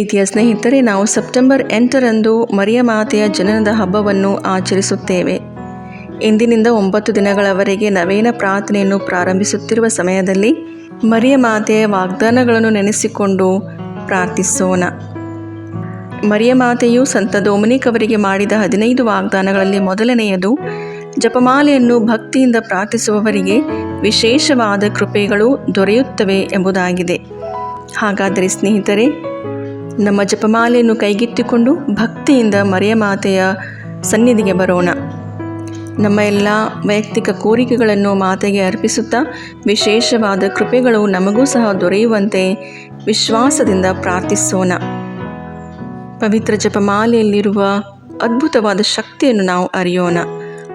ಪ್ರೀತಿಯ ಸ್ನೇಹಿತರೆ, ನಾವು ಸೆಪ್ಟೆಂಬರ್ ಎಂಟರಂದು ಮರಿಯ ಮಾತೆಯ ಜನನದ ಹಬ್ಬವನ್ನು ಆಚರಿಸುತ್ತೇವೆ. ಇಂದಿನಿಂದ ಒಂಬತ್ತು ದಿನಗಳವರೆಗೆ ನವೀನ ಪ್ರಾರ್ಥನೆಯನ್ನು ಪ್ರಾರಂಭಿಸುತ್ತಿರುವ ಸಮಯದಲ್ಲಿ ಮರಿಯ ಮಾತೆಯ ವಾಗ್ದಾನಗಳನ್ನು ನೆನೆಸಿಕೊಂಡು ಪ್ರಾರ್ಥಿಸೋಣ. ಮರಿಯ ಮಾತೆಯು ಸಂತ ಡೊಮಿನಿಕ್ ಅವರಿಗೆ ಮಾಡಿದ ಹದಿನೈದು ವಾಗ್ದಾನಗಳಲ್ಲಿ ಮೊದಲನೆಯದು, ಜಪಮಾಲೆಯನ್ನು ಭಕ್ತಿಯಿಂದ ಪ್ರಾರ್ಥಿಸುವವರಿಗೆ ವಿಶೇಷವಾದ ಕೃಪೆಗಳು ದೊರೆಯುತ್ತವೆ ಎಂಬುದಾಗಿದೆ. ಹಾಗಾದರೆ ಸ್ನೇಹಿತರೆ ನಮ್ಮ ಜಪಮಾಲೆಯನ್ನು ಕೈಗೆತ್ತಿಕೊಂಡು ಭಕ್ತಿಯಿಂದ ಮರಿಯ ಮಾತೆಯ ಸನ್ನಿಧಿಗೆ ಬರೋಣ. ನಮ್ಮ ಎಲ್ಲ ವೈಯಕ್ತಿಕ ಕೋರಿಕೆಗಳನ್ನು ಮಾತೆಗೆ ಅರ್ಪಿಸುತ್ತಾ ವಿಶೇಷವಾದ ಕೃಪೆಗಳು ನಮಗೂ ಸಹ ದೊರೆಯುವಂತೆ ವಿಶ್ವಾಸದಿಂದ ಪ್ರಾರ್ಥಿಸೋಣ. ಪವಿತ್ರ ಜಪಮಾಲೆಯಲ್ಲಿರುವ ಅದ್ಭುತವಾದ ಶಕ್ತಿಯನ್ನು ನಾವು ಅರಿಯೋಣ.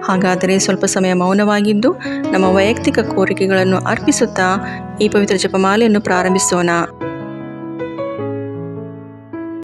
ಹಾಗಾದರೆ ಸ್ವಲ್ಪ ಸಮಯ ಮೌನವಾಗಿದ್ದು ನಮ್ಮ ವೈಯಕ್ತಿಕ ಕೋರಿಕೆಗಳನ್ನು ಅರ್ಪಿಸುತ್ತಾ ಈ ಪವಿತ್ರ ಜಪಮಾಲೆಯನ್ನು ಪ್ರಾರಂಭಿಸೋಣ.